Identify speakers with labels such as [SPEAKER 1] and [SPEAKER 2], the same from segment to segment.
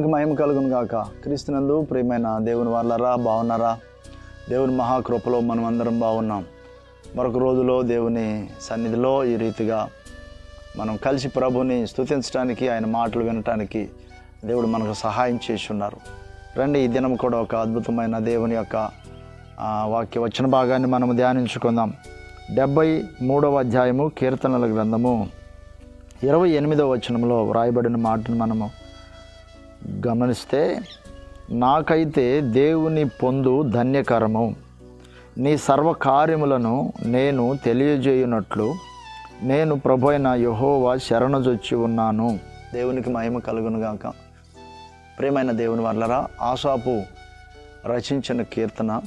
[SPEAKER 1] మహిమ కలుగును గాక. క్రీస్తునందు ప్రియమైన దేవుని వాళ్ళరా బాగున్నారా దేవుని మహాకృపలో మనం అందరం బాగున్నాం మరొక రోజులో దేవుని సన్నిధిలో ఈ రీతిగా మనం కలిసి ప్రభుని స్థుతించడానికి ఆయన మాటలు వినటానికి దేవుడు మనకు సహాయం చేసి ఉన్నారు రండి ఈ దినం కూడా ఒక అద్భుతమైన దేవుని యొక్క వాక్య వచ్చిన భాగాన్ని మనం ధ్యానించుకుందాం. డెబ్బై మూడవ అధ్యాయము కీర్తనల గ్రంథము ఇరవై ఎనిమిదవ వచనంలో వ్రాయబడిన మాటను మనము గమనిస్తే నాకైతే దేవుని పొందు ధన్యకరము. నీ సర్వకార్యములను నేను తెలియజేయునట్లు నేను ప్రభు అయిన యహోవా శరణజొచ్చి ఉన్నాను. దేవునికి మహిమ కలుగునుగాక ప్రేమైన దేవుని వల్లరా ఆశాపు రచించిన కీర్తన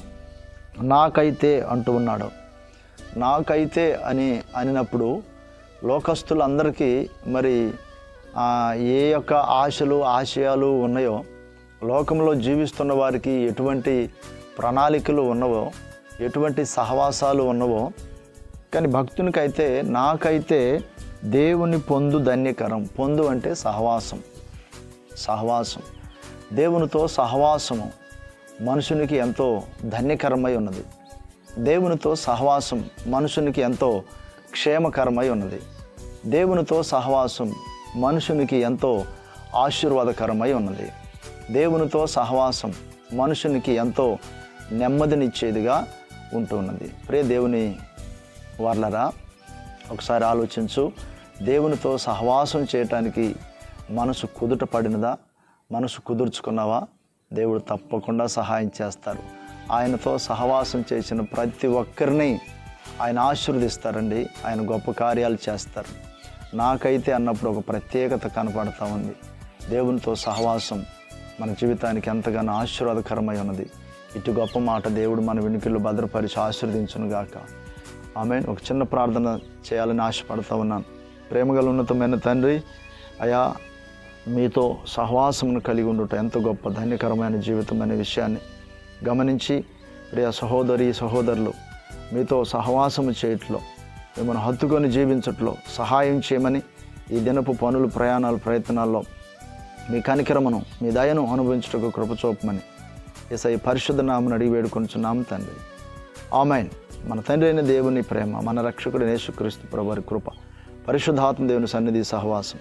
[SPEAKER 1] నాకైతే అంటూ ఉన్నాడు. నాకైతే అని అనినప్పుడు లోకస్తులందరికీ మరి ఏ యొక్క ఆశలు ఆశయాలు ఉన్నాయో లోకంలో జీవిస్తున్న వారికి ఎటువంటి ప్రణాళికలు ఉన్నవో ఎటువంటి సహవాసాలు ఉన్నవో కానీ భక్తునికైతే నాకైతే దేవుని పొందు ధన్యకరం. పొందు అంటే సహవాసం. సహవాసం. దేవునితో సహవాసము మనుషునికి ఎంతో ధన్యకరమై ఉన్నది. దేవునితో సహవాసం మనుషునికి ఎంతో క్షేమకరమై ఉన్నది. దేవునితో సహవాసం మనుషునికి ఎంతో ఆశీర్వాదకరమై ఉన్నది. దేవునితో సహవాసం మనుషునికి ఎంతో నెమ్మదినిచ్చేదిగా ఉంటున్నది ప్రే దేవుని వర్లరా ఒకసారి ఆలోచించు. దేవునితో సహవాసం చేయటానికి మనసు కుదుట పడినదా? మనసు కుదుర్చుకున్నావా? దేవుడు తప్పకుండా సహాయం చేస్తారు. ఆయనతో సహవాసం చేసిన ప్రతి ఒక్కరిని ఆయన ఆశీర్వదిస్తారండి. ఆయన గొప్ప కార్యాలు చేస్తారు. నాకైతే అన్నప్పుడు ఒక ప్రత్యేకత కనపడతా ఉంది. దేవునితో సహవాసం మన జీవితానికి ఎంతగానో ఆశీర్వాదకరమై ఉన్నది. ఇటు గొప్ప మాట దేవుడు మన వెనుకల్లో భద్రపరిచి ఆశీర్వదించునుగాక. ఆమె ఒక చిన్న ప్రార్థన చేయాలని ఆశపడతా ఉన్నాను. ప్రేమగల ఉన్నతమైన తండ్రి అయా మీతో సహవాసమును కలిగి ఉండుట ఎంత గొప్ప ధన్యకరమైన జీవితం అనే విషయాన్ని గమనించి ప్రియ సహోదరి సహోదరులు మీతో సహవాసము చేయట్లో మిమ్మల్ని హత్తుకొని జీవించట్లో సహాయం చేయమని ఈ దినపు పనులు ప్రయాణాలు ప్రయత్నాల్లో మీ కనికరమును మీ దయను అనుభవించుటకు కృపచూపమని చూపమని పరిశుద్ధ నామను అడిగి వేడుకొంచున్నాము తండ్రి. ఆమెన్. మన తండ్రి అయిన దేవుని ప్రేమ మన రక్షకుడు యేసుక్రీస్తు ప్రభు కృప పరిశుద్ధాత్మ దేవుని సన్నిధి సహవాసం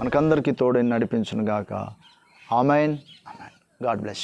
[SPEAKER 1] మనకందరికీ తోడని నడిపించును గాక ఆమెన్. ఆమెన్. God bless